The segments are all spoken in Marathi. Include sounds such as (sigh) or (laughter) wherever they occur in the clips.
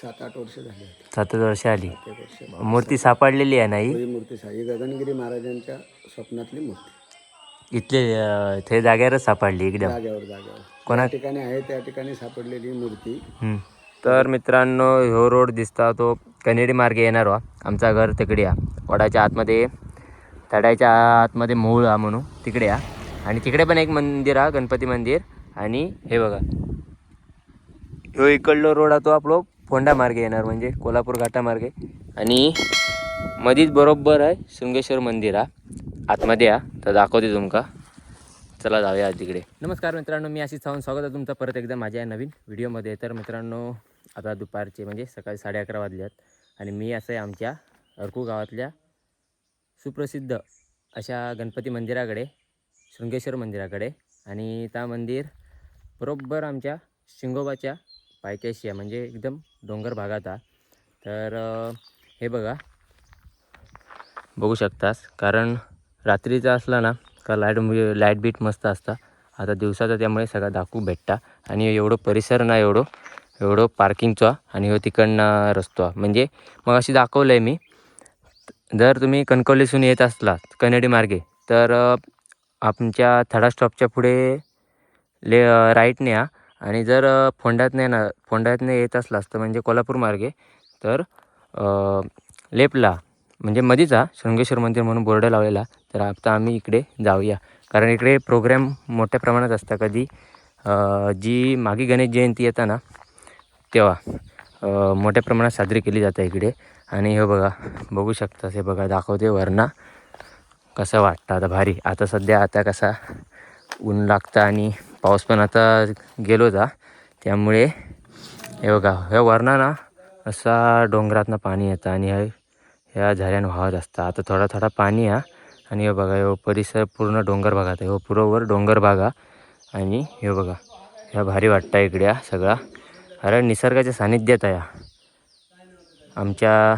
सात आठ वर्ष झाली सात वर्ष आली. मूर्ती सापडलेली आहे नाही ही? मूर्ती साई गगनगिरी महाराजांच्या स्वप्नातली मूर्ती. इथले ते जागेवरच सापडली एकदम. जाग्यावर जाग्यावर कोणा- ठिकाणी आहे त्या ठिकाणी सापडलेली मूर्ती. तर मित्रांनो ह्यो रोड दिसता तो कनेडी मार्गे येणार वा आमचा घर तिकडे या. वडाच्या आतमध्ये तड्याच्या आतमध्ये मूळ हा म्हणून तिकडे या. आणि तिकडे पण एक मंदिर हा गणपती मंदिर. आणि हे बघा. ह्यो इकडलो रोड हा तो आपलो फोंडा मार्गे येणार म्हणजे कोल्हापूर घाटामार्गे. आणि मधीच बरोबर आहे शृंगेश्वर मंदिर हा. आतमध्ये या तर दाखवते तुमका. चला जाऊया आज तिकडे. नमस्कार मित्रांनो मी आशिष सावंत स्वागत आहे तुमचं परत एकदा माझ्या या नवीन व्हिडिओमध्ये. तर मित्रांनो आता दुपारचे म्हणजे सकाळी साडे अकरा वाजल्यात. आणि मी असं आहे आमच्या अर्कू गावातल्या सुप्रसिद्ध अशा गणपती मंदिराकडे शृंगेश्वर मंदिराकडे. आणि त्या मंदिर बरोबर आमच्या शिंगोबाच्या पायथ्याशी आहे म्हणजे एकदम डोंगर भागात आहे तर हे बघा. बघू शकतास कारण रात्रीचा असला ना का लाइट म्हणजे लाइट बीट मस्त असता. आता दिवसाचा त्यामुळे सगळा दाखवू भेटता. आणि एवढं परिसर ना एवढं एवढं पार्किंगचा आणि हो तिकडनं रस्तो. म्हणजे मग अशी दाखवलं आहे मी. जर तुम्ही कणकवलीसून येत असलात कनेडी मार्गे तर आमच्या थडा स्टॉपच्या पुढे ले राईटने या आणि जर फोंड्यातनं येणार ना येत असलास तर म्हणजे कोल्हापूर मार्गे तर लेपला म्हणजे मधीचा शृंगेश्वर मंदिर म्हणून बोर्ड लावलेला तर आता आम्ही इकडे जाऊया. कारण इकडे प्रोग्रॅम मोठ्या प्रमाणात असता कधी जी मागी गणेश जयंती येता ना तेव्हा मोठ्या प्रमाणात साजरी केली जाते इकडे. आणि हे बघा बघू शकता हे बघा दाखवते वरना. कसं वाटतं आता भारी. आता सध्या आता कसा ऊन लागतं आणि पाऊस पण आता गेलो होता त्यामुळे हे बघा ह्या वरणा ना असा डोंगरातनं पाणी येतं आणि ह्या झऱ्यानं वाहत असतं. आता थोडा थोडा पाणी हा. आणि हे बघा ह्यो परिसर पूर्ण डोंगर भागात आहे. हो पुरोवर डोंगर भागा आणि हे बघा ह्या भारी वाटतं इकडे सगळा. कारण निसर्गाच्या सानिध्यात आहे आमच्या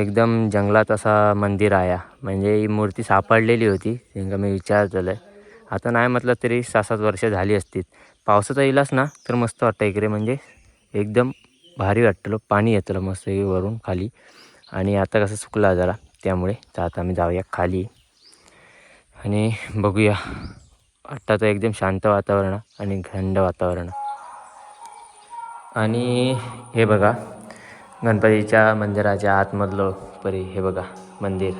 एकदम जंगलात असा मंदिर आहे म्हणजे ही मूर्ती सापडलेली होती त्यांना मी विचारलं आता नाही म्हटलं तरी सहा सात वर्ष झाली असतील. पावसाचा इलास ना तर मस्त वाटतं इकडे. म्हणजे एकदम भारी वाटतं. पाणी येतलं मस्त वरून खाली. आणि आता कसं सुकला जरा. त्यामुळे तर आता आम्ही जाऊया खाली. आणि बघूया. आत्ता तर एकदम शांत वातावरण आणि थंड वातावरण. आणि हे बघा. गणपतीच्या मंदिराच्या आतमधलं परी हे बघा मंदिर.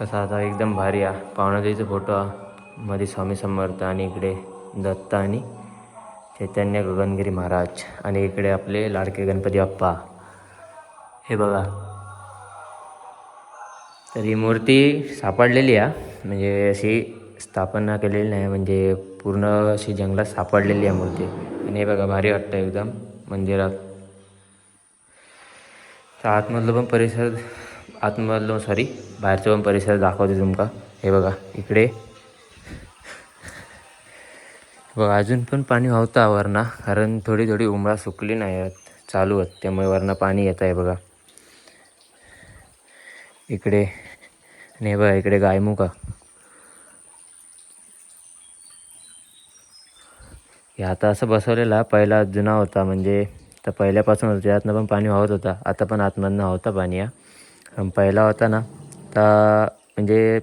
कसं आता एकदम भारी आहे. पावणादेवीचा फोटो आहे. मध्ये स्वामी समर्थ आणि इकडे दत्त आणि चैतन्य गगनगिरी महाराज आणि इकडे आपले लाडके गणपती बाप्पा. हे बघा. तर ही मूर्ती सापडलेली आहे. म्हणजे अशी स्थापना केलेली नाही म्हणजे पूर्ण अशी जंगलात सापडलेली आहे मूर्ती. आणि हे बघा भारी वाटतं एकदम मंदिरात. तर आतमधलं पण परिसर आतमधलं सॉरी बाहेरचं पण परिसर दाखवते तुमका हे बघा इकडे बघा अजून पण पाणी वाहतं वरना कारण थोडी थोडी उमळा सुकली नाही आहेत चालू आहेत त्यामुळे वरनं पाणी येत आहे बघा. इकडे नाही बघा इकडे गायमुखा हे आता असं बसवलेला पहिला जुना होता म्हणजे तर पहिल्यापासून होतं त्यातनं पण पाणी वाहत होता आता पण आतमधनं होता पाणी हा. पहिला होता ना तर म्हणजे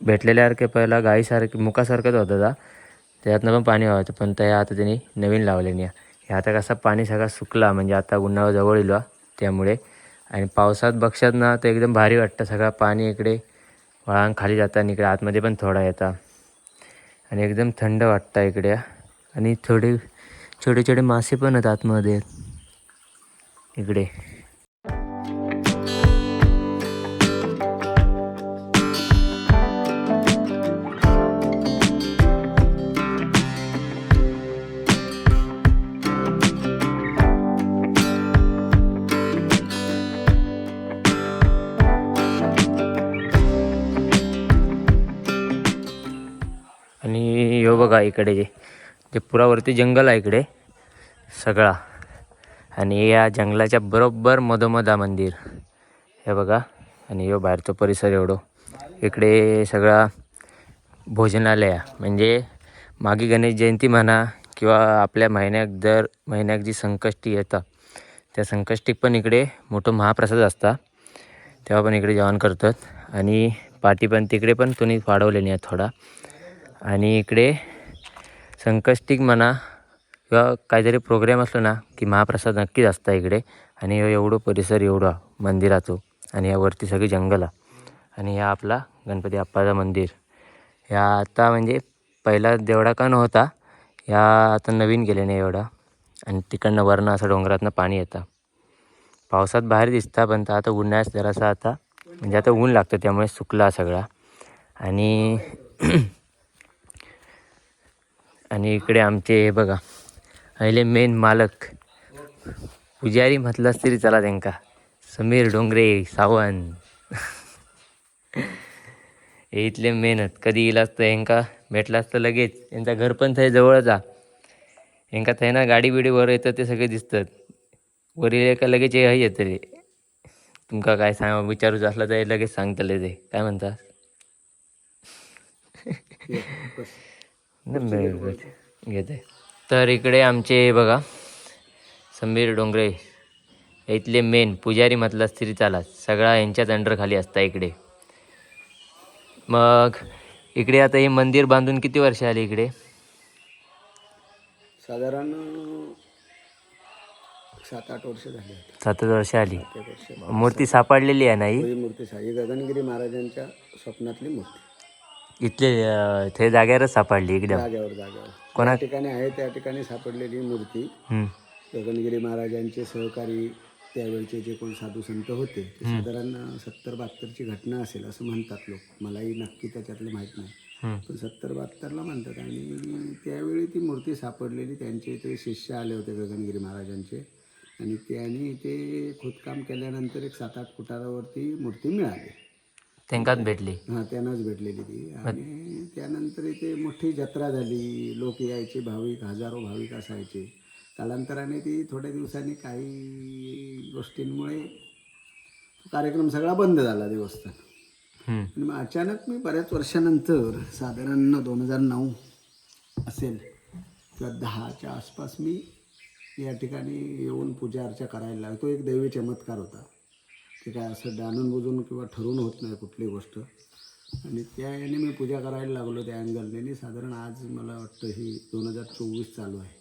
भेटलेल्यासारखे पहिला गाईसारखे मुखासारखंच होतं ता त्यातनं पण पाणी व्हायचं पण त्या आता त्यांनी नवीन लावलेली आहे हे आता कसा पाणी सगळा सुकला म्हणजे आता उन्हाळा जवळ येलो त्यामुळे. आणि पावसात बक्षात ना तर एकदम भारी वाटतं. सगळं पाणी इकडे वळांग खाली जातं आणि इकडे आतमध्ये पण थोडा येता. आणि एकदम थंड वाटतं इकडे. आणि थोडे छोटे छोटे मासे पण आहेत आतमध्ये. इकडे. बघा इकडे जे जे पुरावरती जंगल आहे इकडे सगळा. आणि या जंगलाच्या बरोबर मधोमधा मंदिर. हे बघा. आणि यो बाहेरचा परिसर एवढो. इकडे सगळा भोजनालय. म्हणजे मागे गणेश जयंती म्हणा किंवा आपल्या महिन्याक दर महिन्याक जी संकष्टी येतात त्या संकष्टीक पण इकडे मोठं महाप्रसाद असता. तेव्हा पण इकडे जेवण करतात. आणि पाठी पण तिकडे पण तुम्ही वाढवलेली आहे थोडा. आणि इकडे संकष्टीक म्हणा किंवा काहीतरी प्रोग्राम असलो ना की महाप्रसाद नक्कीच असता इकडे. आणि एवढं परिसर एवढा मंदिराचो आणि यावरती सगळी जंगल. आहे आणि ह्या आपला गणपती आप्पाचं मंदिर. ह्या आता म्हणजे पहिला देवडा का नव्हता ह्या आता नवीन केल्याने एवढा. आणि तिकडनं वरनं असं डोंगरातनं पाणी येतं. पावसात बाहेर दिसता पण तर आता उन्हाळ्यात जरासा आता. म्हणजे आता ऊन लागतं त्यामुळे सुकला सगळा. आणि आणि इकडे आमचे हे बघा. अहिले मेन मालक. पुजारी म्हटलंच तरी चला त्यांका. समीर डोंगरे सावंत. (laughs) हे इथले मेहनत कधी येईल असतं यांका? भेटला असतं लगेच. यांचं घर पण थंय जवळच आ यांका थंय ना गाडी बिडी वर येतं ते सगळे दिसतात. वर येले का लगेच हे येतं रे तुमका काय सांग विचारूच असलं तर लगेच सांगतले ते. काय म्हणता? (laughs) (laughs) घेते. तर इकडे आमचे बघा समीर डोंगरे इथले मेन पुजारी म्हटलं तरी चाला सगळा यांच्याच अंडर खाली असता इकडे. मग इकडे आता हे मंदिर बांधून किती वर्ष आली इकडे? साधारण सात आठ वर्ष झाली आता. सातच वर्ष आली. सात मूर्ती सापडलेली आहे नाही ही? मूर्ती साई गगनगिरी महाराजांच्या स्वप्नातली मूर्ती. इथले ते जाग्यावरच सापडली एकदम जाग्यावर जाग्यावर कोणा- त्या ठिकाणी आहे त्या ठिकाणी सापडलेली मूर्ती. हम्म. गगनगिरी महाराजांचे सहकारी त्यावेळचे जे कोण साधू संत होते ते साधारण सत्तर बहात्तरची घटना असेल असं म्हणतात लोक. मलाही नक्की त्याच्यातलं माहीत नाही. पण सत्तर बहात्तरला म्हणतात. आणि त्यावेळी ती मूर्ती सापडलेली त्यांचे ते शिष्य आले होते गगनगिरी महाराजांचे. आणि त्यांनी ते खोदकाम केल्यानंतर एक सात आठ फुटावरती मूर्ती मिळाली. त्यांकाच भेटली. हां त्यांनाच भेटलेली ती. आणि त्यानंतर इथे मोठी जत्रा झाली. लोक यायचे भाविक हजारो भाविक असायचे. कालांतराने ती थोड्या दिवसांनी काही गोष्टींमुळे कार्यक्रम सगळा बंद झाला देवस्थान. आणि मग अचानक मी बऱ्याच वर्षानंतर साधारण दोन हजार नऊ असेल किंवा दहाच्या आसपास मी या ठिकाणी येऊन पूजा अर्चा करायला लागलो. तो एक दैवी चमत्कार होता. ते काय असं जाणून बुजून किंवा ठरवून होत नाही कुठली गोष्ट. आणि त्या याने मी पूजा करायला लागलो त्या अँगलने आणि साधारण आज मला वाटतं ही दोन हजार चोवीस चालू आहे.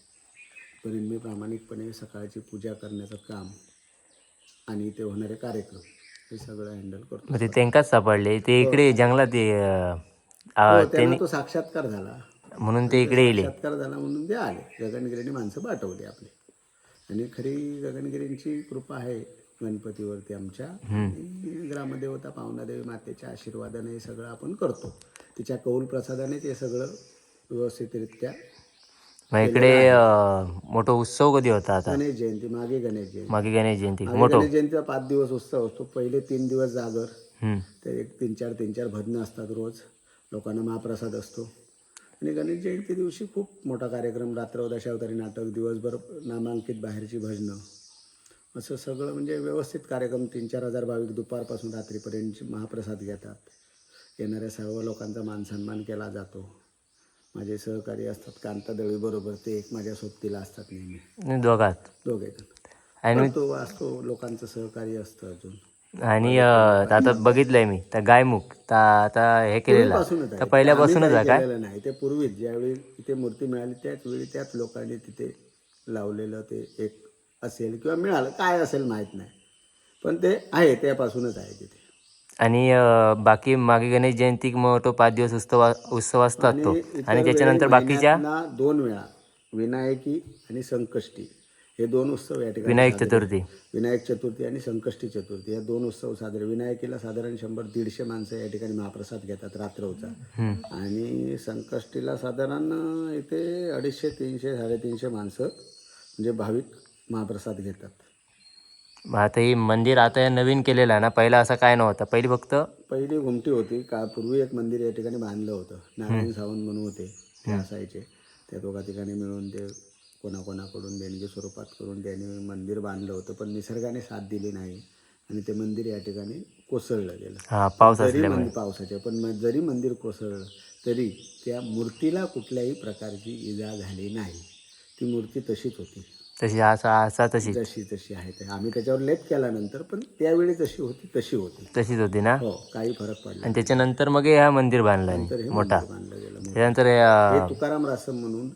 पर्यंत मी प्रामाणिकपणे सकाळची पूजा करण्याचं काम आणि ते होणारे कार्यक्रम हे सगळं हँडल करतो. मग ते त्यांकाच सापडले. ते इकडे जंगलात ते, अं, आ, हो, त्यांना तो साक्षात्कार झाला. म्हणून ते इकडे येले साक्षात्कार झाला म्हणून ते आले. गगनगिरीने माणसं पाठवली आपली. आणि खरी गगनगिरींची कृपा आहे गणपतीवरती आमच्या आणि ग्रामदेवता पावनादेवी मातेच्या आशीर्वादाने हे सगळं आपण करतो. तिच्या कौल प्रसादानेच हे सगळं व्यवस्थितरित्या मग इकडे मोठा उत्सव कधी होता आता? गणेश जयंती मागे गणेश जयंती. मागे गणेश जयंती. मागे मोठो? गणेश जयंतीचा पाच दिवस उत्सव असतो. पहिले तीन दिवस जागर. ते एक तीन चार तीन चार भजनं असतात रोज. लोकांना महाप्रसाद असतो. आणि गणेश जयंती दिवशी खूप मोठा कार्यक्रम रात्र दशावतारी नाटक दिवसभर नामांकित बाहेरची भजनं. असं सगळं म्हणजे व्यवस्थित कार्यक्रम तीन चार हजार भाविक दुपारपासून रात्रीपर्यंत महाप्रसाद घेतात. येणाऱ्या सर्व लोकांचा मानसन्मान केला जातो. माझे सहकारी असतात कांता दळीबरोबर ते एक माझ्या सोबतीला असतात नेहमी. दोघात? दोघे आणि तो असतो लोकांचं सहकार्य असतं अजून. आणि आता बघितलंय मी तर गायमुख आता हे केलेलं. तर पहिल्यापासूनच काय नाही. ते पूर्वीच ज्यावेळी इथे मूर्ती मिळाली त्याच वेळी त्याच लोकांनी तिथे लावलेलं ते एक असेल किंवा मिळालं काय असेल माहीत नाही. पण ते आहे त्यापासूनच आहे तिथे. आणि बाकी मागे गणेश जयंती मग तो पाच दिवस उत्सव उत्सव असतात तो. आणि त्याच्यानंतर बाकीच्या? दोन वेळा विनायकी आणि संकष्टी. हे दोन उत्सव या ठिकाणी विनायक चतुर्थी. विनायक चतुर्थी आणि संकष्टी चतुर्थी या दोन उत्सव साजरे. विनायकीला साधारण शंभर दीडशे माणसं या ठिकाणी महाप्रसाद घेतात रात्रवचा आणि संकष्टीला साधारण इथे अडीचशे तीनशे साडेतीनशे माणसं म्हणजे भाविक महाप्रसाद घेतात. मग आता हे मंदिर आता हे नवीन केलेलं आहे ना पहिला असं काय नव्हतं? पहिली फक्त? पहिली घुमटी होती का पूर्वी एक मंदिर या ठिकाणी बांधलं होतं. नारायण सावंत म्हणून होते ते असायचे. त्या दोघा ठिकाणी मिळून ते कोणाकोणाकडून देणगी स्वरूपात करून त्यांनी मंदिर बांधलं होतं पण निसर्गाने साथ दिली नाही आणि ते मंदिर या ठिकाणी कोसळलं गेलं. हा पाऊस जरी मंदिर पावसाच्या पण जरी मंदिर कोसळलं तरी त्या मूर्तीला कुठल्याही प्रकारची इजा झाली नाही. ती मूर्ती तशीच होती. तशी असा असा तशी जशी तशी आहे ते. आम्ही त्याच्यावर लेप केल्यानंतर पण त्यावेळी जशी होती तशी होती. तशीच होती ना? हो काही फरक पडला आणि त्याच्यानंतर मग हे मंदिर बांधलं नंतर हे मोठा. मंदिर बांधलं गेलं त्याच्यानंतर हे, अं, हे तुकाराम रासम म्हणून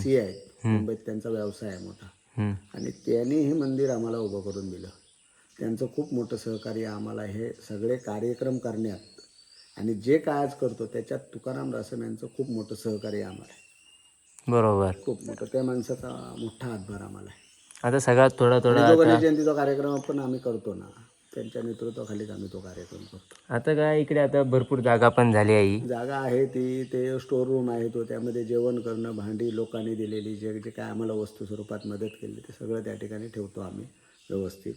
सी आहेत मुंबईत त्यांचा व्यवसाय आहे मोठा. हम्म, आणि त्यांनी हे मंदिर आम्हाला उभं करून दिलं. त्यांचं खूप मोठं सहकार्य आम्हाला हे सगळे कार्यक्रम करण्यात आणि जे काय आज करतो त्याच्यात तुकाराम रासम यांचं खूप मोठं सहकार्य आम्हाला आहे. बरोबर. खूप मोठं. त्या माणसाचा मोठा हातभार आम्हाला आहे. आता सगळ्यात थोडा थोडा आणि जो गणेश जयंतीचा कार्यक्रम पण आम्ही करतो ना. त्यांच्या नेतृत्वाखालीच आम्ही तो कार्यक्रम करतो. आता काय इकडे आता भरपूर जागा पण झाली आहे. ही. जागा आहे ती. ते स्टोर रूम आहे तो. त्यामध्ये जेवण करणं भांडी लोकांनी दिलेली जे जे काय आम्हाला वस्तू स्वरूपात मदत केली ते सगळं त्या ठिकाणी ठेवतो आम्ही व्यवस्थित.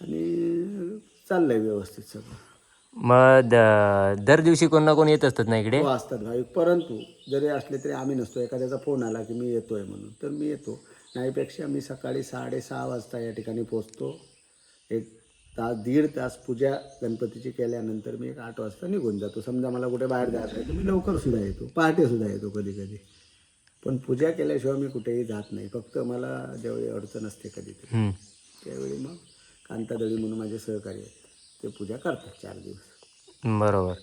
आणि चाललंय व्यवस्थित सगळं. मग द- दर दिवशी कोण ना कोण येत असतात ना इकडे? हो असतात भाविक. परंतु जरी असले तरी आम्ही नसतो. एखाद्याचा फोन आला की मी येतोय म्हणून. तर मी येतो. नाहीपेक्षा मी सकाळी साडेसहा वाजता या ठिकाणी पोचतो एक तास दीड तास पूजा गणपतीची केल्यानंतर मी एक आठ वाजता निघून जातो. समजा मला कुठे बाहेर जायचं आहे तर मी लवकर सुद्धा येतो. पहाटे सुद्धा येतो कधी कधी पण पूजा केल्याशिवाय मी कुठेही जात नाही. फक्त मला ज्यावेळी अडचण असते हम्म. त्यावेळी मग कांतादळी म्हणून माझे सहकारी आहेत. ते पूजा करतात चार दिवस. बरोबर.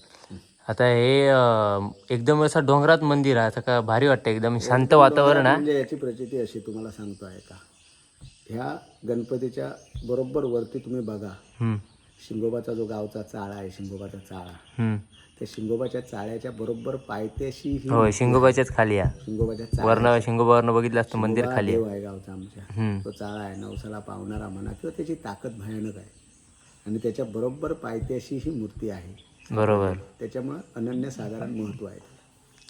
आता हे अं, एकदम असं डोंगरात मंदिर आहे असं का भारी वाटतं एकदम शांत वातावरण आहे. म्हणजे याची प्रचिती अशी तुम्हाला सांगतो आहे का ह्या गणपतीच्या बरोबर वरती तुम्ही बघा. हम्म, शिंगोबाचा जो गावचा चाळा आहे शिंगोबाचा चाळा. हम्म. त्या शिंगोबाच्या चाळ्याच्या बरोबर पायथ्याशी ही होय शिंगोबाच्याच खाली आहे. शिंगोबाच्या चाळा शिंगोबावरनं बघितलं असतं मंदिर शिंगोबा खाली. आहे देव आहे गावचा आमच्या. हम्म. तो चाळा आहे नवसाला पावणारा म्हणा किंवा त्याची ताकद भयानक आहे. आणि त्याच्या बरोबर पायथ्याशी ही मूर्ती आहे बरोबर त्याच्यामुळं अनन्यसाधारण महत्त्व आहे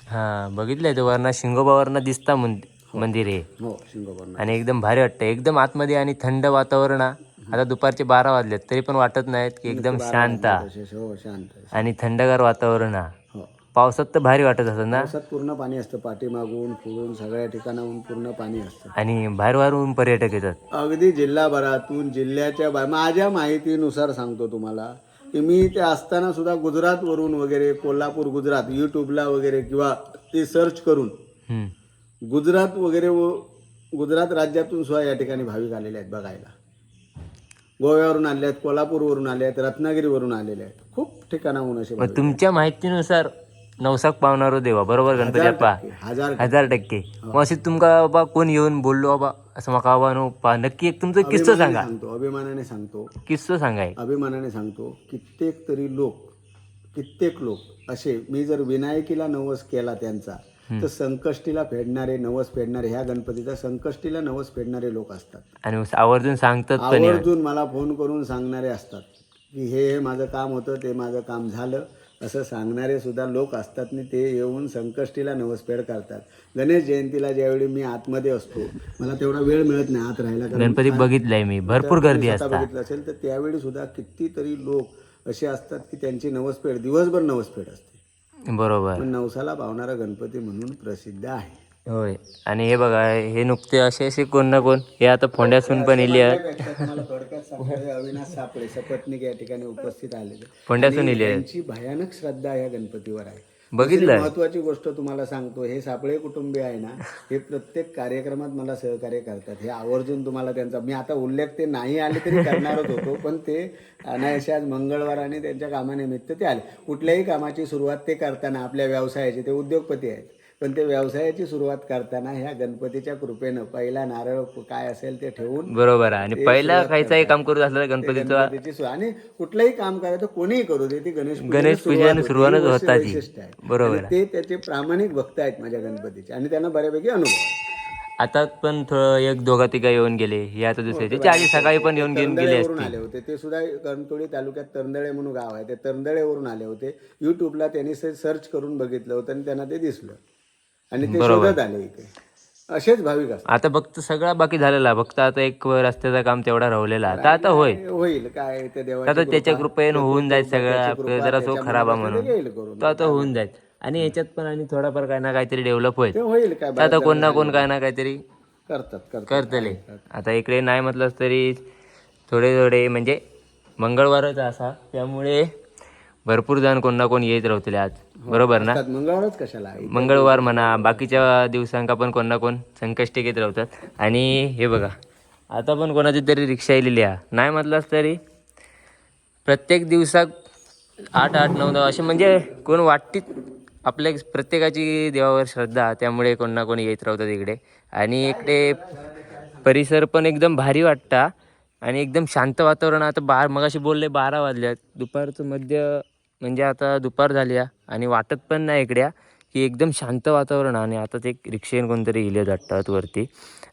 हा बघितलंय ते वर्ण शिंगोबावरनं दिसता मंद- मंदिर हे हो शिंगोबा आणि एकदम भारी वाटतं एकदम आतमध्ये आणि थंड वातावरण आहे. आता दुपारचे बारा वाजलेत तरी पण वाटत नाहीत की एकदम शांत आहे. हो शांत आहे. आणि थंडगार वातावरण आहे. हो पावसात तर भारी वाटत असत ना? पावसात पूर्ण पाणी असतं. पाठीमागून पुढून सगळ्या ठिकाणाहून पूर्ण पाणी असतं. आणि बाहेर बाहेरून पर्यटक येतात. अगदी जिल्हाभरातून जिल्ह्याच्या माझ्या माहितीनुसार सांगतो तुम्हाला की मी ते असताना सुद्धा गुजरातवरून वगैरे कोल्हापूर गुजरात यूट्यूबला वगैरे किंवा ते सर्च करून. गुजरात वगैरे व गुजरात राज्यातून सुद्धा या ठिकाणी भाविक आलेले आहेत बघायला. गोव्यावरून आले आहेत कोल्हापूरवरून आले आहेत रत्नागिरीवरून आलेले आहेत. खूप ठिकाणाहून असे. तुमच्या माहितीनुसार नवसाक पावणारो देवा बरोबर गणपती हजार बाप्पा? टक्के, हजार हजार टक्के. मग असे तुमका बाबा कोण येऊन बोललो बाबा असं मका बाबा पा नक्की एक तुमचा किस्सा सांगा. सांगतो अभिमानाने सांगतो. किस्सा सांगाय. अभिमानाने सांगतो कित्येक तरी लोक कित्येक लोक असे मी जर विनायकीला नवस केला त्यांचा तर संकष्टीला फेडणारे नवस फेडणारे ह्या गणपतीचा संकष्टीला नवस फेडणारे लोक असतात. आणि आवर्जून सांगतात पण हे. आवर्जून मला फोन करून सांगणारे असतात की हे हे माझं काम होतं ते माझं काम झालं असं सांगणारे सुद्धा लोक असतात आणि ते येऊन संकष्टीला नवसफेड करतात. गणेश जयंतीला ज्यावेळी मी आतमध्ये असतो मला तेवढा वेळ मिळत नाही आत राहायला कारण गणपती बघितलाय मी. भरपूर गर्दी बघितलं असेल तर त्यावेळी सुद्धा कितीतरी लोक असे असतात की त्यांची नवसपेठ दिवसभर नवसपेठ असते. बरोबर. पण नवसाला पावणारा गणपती म्हणून प्रसिद्ध आहे. होय. आणि हे बघा हे नुकते असे असे कोण ना कोण हे आता फोंड्यासून पण इली आहेत. थोडक्यात अविनाश सापळे सपत्नीक या ठिकाणी उपस्थित आलेले फोंड्यासून इली आहेत. त्यांची भयानक श्रद्धा या गणपतीवर आहे. बघितलंय महत्वाची गोष्ट तुम्हाला सांगतो हे सापळे कुटुंबीय आहे ना हे प्रत्येक कार्यक्रमात मला सहकार्य करतात. हे आवर्जून तुम्हाला त्यांचा मी आता उल्लेख ते नाही आले तरी करणारच होतो पण ते अनायसे आज मंगळवार आणि त्यांच्या कामानिमित्त ते आले. कुठल्याही कामाची सुरुवात ते करताना आपल्या व्यवसायाची ते उद्योगपती आहेत. पण ते व्यवसायाची सुरुवात करताना ह्या गणपतीच्या कृपेनं पहिला नारळ काय असेल ते ठेवून बरोबर आहे. आणि पहिला खायचाही काम करत असलं गणपतीचं आणि कुठलंही काम करायचं कोणीही करू दे. ती गणेश गणेश पूजेने सुरुवात होते. ही. वैशिष्ट्य आहे. बरोबर ते त्याचे प्रामाणिक भक्त आहेत माझ्या गणपतीचे. आणि त्यांना बऱ्यापैकी अनुभव. आता पण थोडं एक दोघा तिघा येऊन गेले. हे आता दुसरे त्याच्या आधी सकाळी पण येऊन घेऊन गेले आले होते. ते सुद्धा कणतोळी तालुक्यात तरंदळे म्हणून गाव आहे. ते तरंदळेवरून आले होते. युट्यूबला त्यांनी सर्च करून बघितलं होतं आणि त्यांना ते दिसलं. आणि ते शोधत आले इथे. असेच भाविक असतात. आता फक्त सगळा बाकी झालेला फक्त आता एक रस्त्याचं काम तेवढा राहिलेला आता आता होय होईल काय ते देवाची आता त्याच्या कृपा, कृपेनं होऊन जाईल सगळं. आपलं जरा सो त्याच्यामुळे खराबा ते म्हणून. करून. तो आता होऊन जाईल. आणि याच्यात पण आणि थोडाफार काय ना काहीतरी डेव्हलप होईल. ते होईल काय तर आता कोण ना कोण काय ना काहीतरी करतात करतात करतले. आता इकडे नाही म्हटलंच तरी थोडे थोडे म्हणजे मंगळवारच असा. त्यामुळे भरपूर जण कोण ना कोण येत राहतले आज. बरोबर ना? मंगळवारच कशाला? मंगळवार म्हणा बाकीच्या दिवसांका पण कोण ना कोण संकष्टी घेत राहतात आणि हे बघा आता पण कोणाची तरी रिक्षा येलेली आहे. नाही म्हटलंच तरी प्रत्येक दिवसात आठ आठ नऊ नऊ असे म्हणजे कोण वाटतीत आपल्या प्रत्येकाची देवावर श्रद्धा त्यामुळे कोण ना कोण येत राहतात इकडे. आणि इकडे परिसर पण एकदम भारी वाटता आणि एकदम शांत वातावरण. आता बार मगाशी बोलले बारा वाजल्यात. दुपारचं मध्य म्हणजे आता दुपार झाली आहे आणि वाटत पण नाही इकड्या की एकदम शांत वातावरण आहे. आणि आता ते रिक्षेन कोणतरी इले जातात वरती.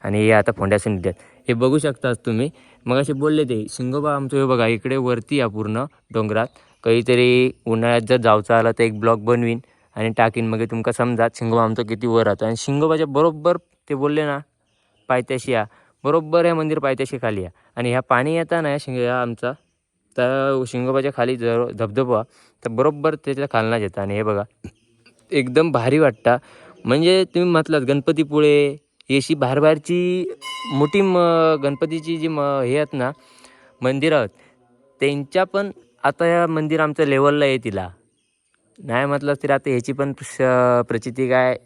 आणि हे आता फोंड्यासून येतात हे बघू शकतात तुम्ही. मग असे बोलले ते शिंगोबा आमचं हे बघा इकडे वरती या पूर्ण डोंगरात. काहीतरी उन्हाळ्यात जर जावचा आला तर एक ब्लॉक बनवीन आणि टाकीन. मग तुमका समजा शिंगोबा आमचं किती वर राहतो. आणि शिंगोबाच्या बरोबर ते बोलले ना पायथ्याशी या बरोबर हे मंदिर पायथ्याशी खाली या आणि ह्या पाणी येता ना शिंग आमचा तर शिंगोबाच्या खाली जर धबधबा तर बरोबर त्याच्या खालनाच येतं. आणि हे बघा एकदम भारी वाटतं. म्हणजे तुम्ही म्हटलात गणपतीपुळे अशी बाहेरबाहेरची मोठी म गणपतीची जी म हे आहेत ना मंदिरं आहेत त्यांच्या पण आता या मंदिर आमच्या लेवलला आहे तिला. नाही म्हटलं तरी आता ह्याची पण प्रचिती काय?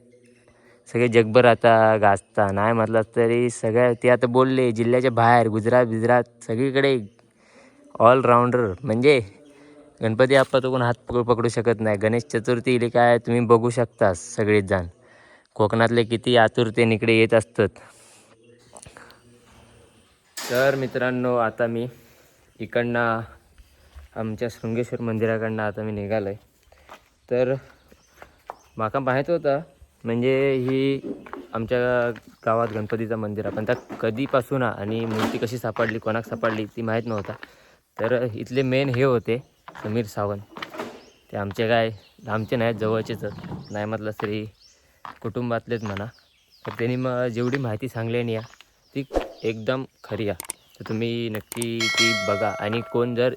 सगळे जगभर आता गाजता. नाही म्हटलं तरी सगळ्या ते आता बोलले जिल्ह्याच्या बाहेर गुजरात बिजरात सगळीकडे ऑलराऊंडर म्हणजे गणपती आप्पा तो कोण हात पकड पकडू शकत नाही. गणेश चतुर्थी इले काय तुम्ही बघू शकता सगळेच जण कोकणातले किती आतुरतेने इकडे येत असतात. तर मित्रांनो आता मी इकडनं आमच्या शृंगेश्वर मंदिराकडनं आता मी निघालो आहे तर माका माहीत होतं म्हणजे ही आमच्या गावात गणपतीचं मंदिर आहे. पण कधीपासून आणि मूर्ती कशी सापडली कोणाक सापडली ती माहीत नव्हता. तर इथले मेन हे होते समीर सावंत. ते आमचे काय आमचे नाही जवळचेच नाही म्हटलं तरी कुटुंबातलेच म्हणा. तर त्यांनी मग जेवढी माहिती सांगली आणि या ती एकदम खरी आहे. तर तुम्ही नक्की ती बघा. आणि कोण जर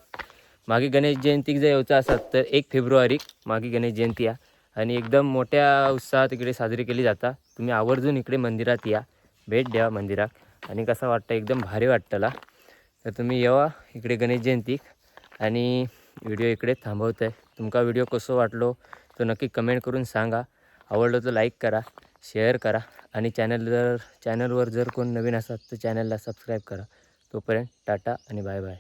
मागे गणेश जयंतीक जर यायचं असत तर एक फेब्रुवारी मागे गणेश जयंती या. आणि एकदम मोठ्या उत्साहात इकडे साजरी केली जाता. तुम्ही आवर्जून इकडे मंदिरात या. भेट द्या मंदिरात. आणि कसं वाटतं एकदम भारी वाटतंला तर तुम्ही येवा. इकडे गणेश जयंतीक आणि व्हिडिओ इकडे थांबवत आहे तुमका व्हिडिओ कसो वाटलो तो नक्की कमेंट करून सांगा. आवडलो तर लाईक करा शेअर करा. आणि चॅनल जर चॅनलवर जर कोण नवीन असतात तर चॅनलला सबस्क्राईब करा. तोपर्यंत टाटा आणि बाय बाय.